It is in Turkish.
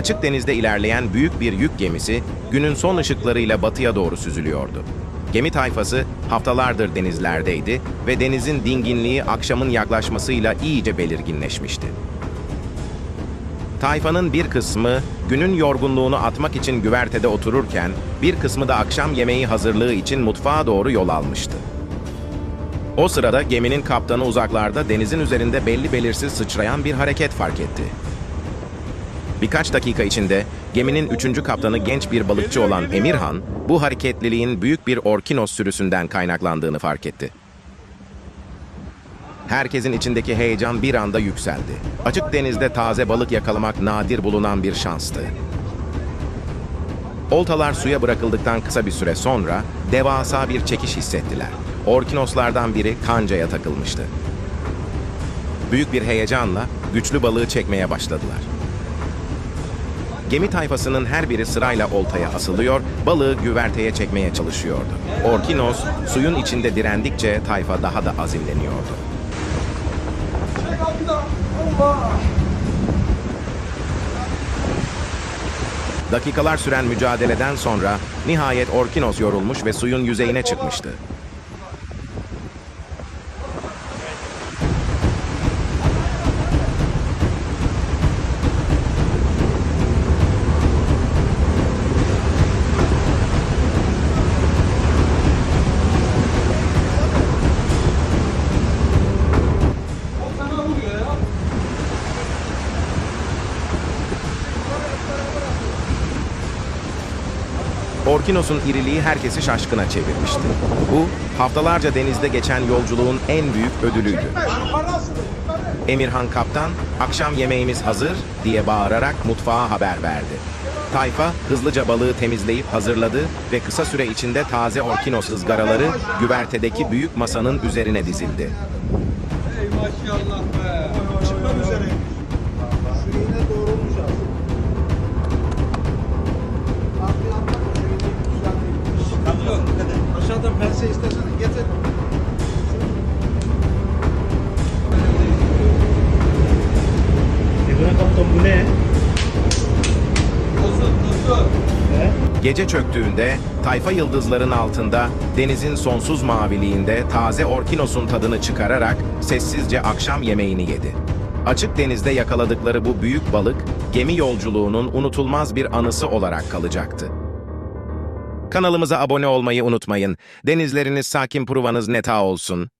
Açık denizde ilerleyen büyük bir yük gemisi günün son ışıklarıyla batıya doğru süzülüyordu. Gemi tayfası haftalardır denizlerdeydi ve denizin dinginliği akşamın yaklaşmasıyla iyice belirginleşmişti. Tayfanın bir kısmı günün yorgunluğunu atmak için güvertede otururken, bir kısmı da akşam yemeği hazırlığı için mutfağa doğru yol almıştı. O sırada geminin kaptanı uzaklarda denizin üzerinde belli belirsiz sıçrayan bir hareket fark etti. Birkaç dakika içinde geminin üçüncü kaptanı genç bir balıkçı olan Emirhan, bu hareketliliğin büyük bir orkinos sürüsünden kaynaklandığını fark etti. Herkesin içindeki heyecan bir anda yükseldi. Açık denizde taze balık yakalamak nadir bulunan bir şanstı. Oltalar suya bırakıldıktan kısa bir süre sonra devasa bir çekiş hissettiler. Orkinoslardan biri kancaya takılmıştı. Büyük bir heyecanla güçlü balığı çekmeye başladılar. Gemi tayfasının her biri sırayla oltaya asılıyor, balığı güverteye çekmeye çalışıyordu. Orkinos suyun içinde direndikçe tayfa daha da azimleniyordu. Dakikalar süren mücadeleden sonra nihayet Orkinos yorulmuş ve suyun yüzeyine çıkmıştı. Orkinos'un iriliği herkesi şaşkına çevirmişti. Bu, haftalarca denizde geçen yolculuğun en büyük ödülüydü. Emirhan kaptan, akşam yemeğimiz hazır diye bağırarak mutfağa haber verdi. Tayfa hızlıca balığı temizleyip hazırladı ve kısa süre içinde taze orkinos ızgaraları güvertedeki büyük masanın üzerine dizildi. Ey maşallah be. Çıkmak üzere. Şu iğne doğrulmuş Aşağıdan pense istersen getir. Emre Kaptan bu ne? Tosun tosun. He? Gece çöktüğünde tayfa yıldızların altında denizin sonsuz maviliğinde taze orkinosun tadını çıkararak sessizce akşam yemeğini yedi. Açık denizde yakaladıkları bu büyük balık gemi yolculuğunun unutulmaz bir anısı olarak kalacaktı. Kanalımıza abone olmayı unutmayın. Denizleriniz sakin pruvanız neta olsun.